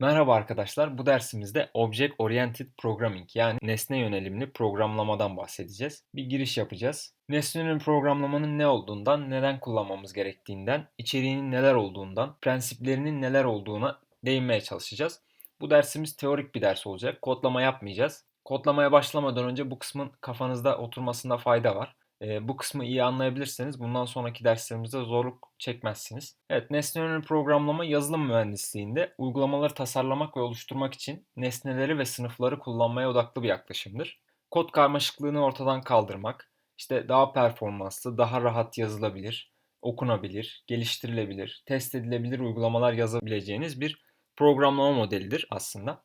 Merhaba arkadaşlar. Bu dersimizde Object Oriented Programming yani nesne yönelimli programlamadan bahsedeceğiz. Bir giriş yapacağız. Nesne yönelimli programlamanın ne olduğundan, neden kullanmamız gerektiğinden, içeriğinin neler olduğundan, prensiplerinin neler olduğuna değinmeye çalışacağız. Bu dersimiz teorik bir ders olacak. Kodlama yapmayacağız. Kodlamaya başlamadan önce bu kısmın kafanızda oturmasında fayda var. E, bu kısmı iyi anlayabilirseniz bundan sonraki derslerimizde zorluk çekmezsiniz. Evet, nesne yönelimli programlama yazılım mühendisliğinde uygulamaları tasarlamak ve oluşturmak için nesneleri ve sınıfları kullanmaya odaklı bir yaklaşımdır. Kod karmaşıklığını ortadan kaldırmak, işte daha performanslı, daha rahat yazılabilir, okunabilir, geliştirilebilir, test edilebilir uygulamalar yazabileceğiniz bir programlama modelidir aslında.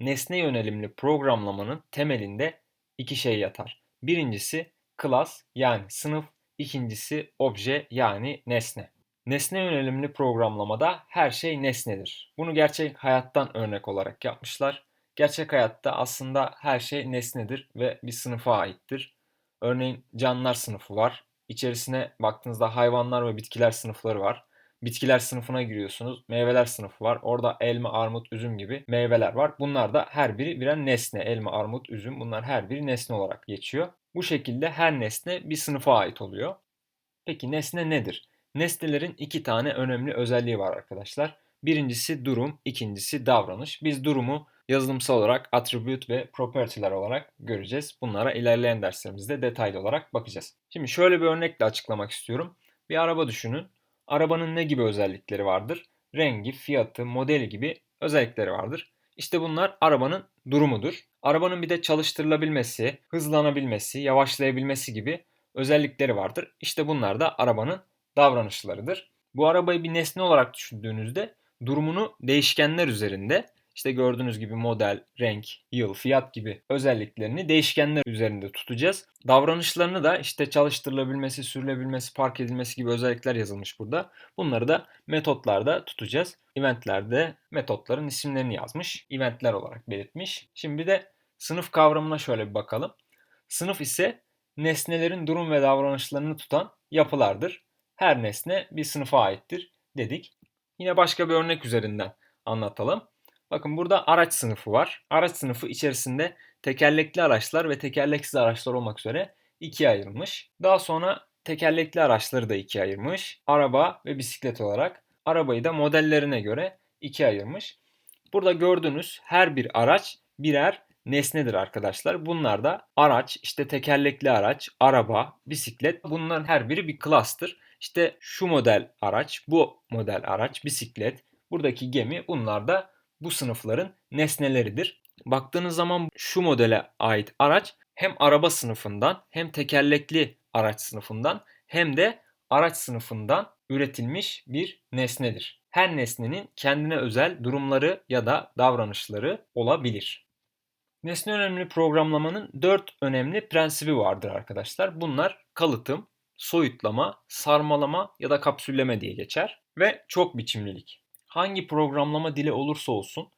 Nesne yönelimli programlamanın temelinde iki şey yatar. Birincisi class yani sınıf, ikincisi obje yani nesne. Nesne yönelimli programlamada her şey nesnedir. Bunu gerçek hayattan örnek olarak yapmışlar. Gerçek hayatta aslında her şey nesnedir ve bir sınıfa aittir. Örneğin canlılar sınıfı var. İçerisine baktığınızda hayvanlar ve bitkiler sınıfları var. Bitkiler sınıfına giriyorsunuz. Meyveler sınıfı var. Orada elma, armut, üzüm gibi meyveler var. Bunlar da her biri birer nesne. Elma, armut, üzüm bunlar her biri nesne olarak geçiyor. Bu şekilde her nesne bir sınıfa ait oluyor. Peki nesne nedir? Nesnelerin iki tane önemli özelliği var arkadaşlar. Birincisi durum, ikincisi davranış. Biz durumu yazılımsal olarak attribute ve property'ler olarak göreceğiz. Bunlara ilerleyen derslerimizde detaylı olarak bakacağız. Şimdi şöyle bir örnekle açıklamak istiyorum. Bir araba düşünün. Arabanın ne gibi özellikleri vardır? Rengi, fiyatı, modeli gibi özellikleri vardır. İşte bunlar arabanın durumudur. Arabanın bir de çalıştırılabilmesi, hızlanabilmesi, yavaşlayabilmesi gibi özellikleri vardır. İşte bunlar da arabanın davranışlarıdır. Bu arabayı bir nesne olarak düşündüğünüzde durumunu değişkenler üzerinde işte gördüğünüz gibi model, renk, yıl, fiyat gibi özelliklerini değişkenler üzerinde tutacağız. Davranışlarını da işte çalıştırılabilmesi, sürülebilmesi, park edilmesi gibi özellikler yazılmış burada. Bunları da metotlarda tutacağız. Eventlerde metotların isimlerini yazmış. Eventler olarak belirtmiş. Şimdi bir de sınıf kavramına şöyle bir bakalım. Sınıf ise nesnelerin durum ve davranışlarını tutan yapılardır. Her nesne bir sınıfa aittir dedik. Yine başka bir örnek üzerinden anlatalım. Bakın burada araç sınıfı var. Araç sınıfı içerisinde tekerlekli araçlar ve tekerleksiz araçlar olmak üzere ikiye ayrılmış. Daha sonra tekerlekli araçları da ikiye ayırmış. Araba ve bisiklet olarak. Arabayı da modellerine göre ikiye ayırmış. Burada gördüğünüz her bir araç birer nesnedir arkadaşlar. Bunlar da araç, işte tekerlekli araç, araba, bisiklet bunların her biri bir class'tır. İşte şu model araç, bu model araç, bisiklet, buradaki gemi bunlar da bu sınıfların nesneleridir. Baktığınız zaman şu modele ait araç hem araba sınıfından hem tekerlekli araç sınıfından hem de araç sınıfından üretilmiş bir nesnedir. Her nesnenin kendine özel durumları ya da davranışları olabilir. Nesne önemli programlamanın 4 önemli prensibi vardır arkadaşlar. Bunlar kalıtım, soyutlama, sarmalama ya da kapsülleme diye geçer ve çok biçimlilik hangi programlama dili olursa olsun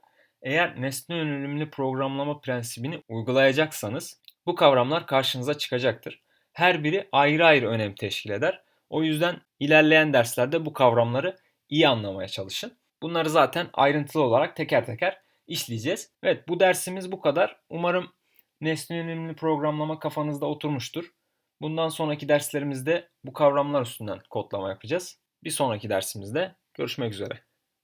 eğer nesne yönelimli programlama prensibini uygulayacaksanız bu kavramlar karşınıza çıkacaktır. Her biri ayrı ayrı önem teşkil eder. O yüzden ilerleyen derslerde bu kavramları iyi anlamaya çalışın. Bunları zaten ayrıntılı olarak teker teker işleyeceğiz. Evet bu dersimiz bu kadar. Umarım nesne yönelimli programlama kafanızda oturmuştur. Bundan sonraki derslerimizde bu kavramlar üstünden kodlama yapacağız. Bir sonraki dersimizde görüşmek üzere.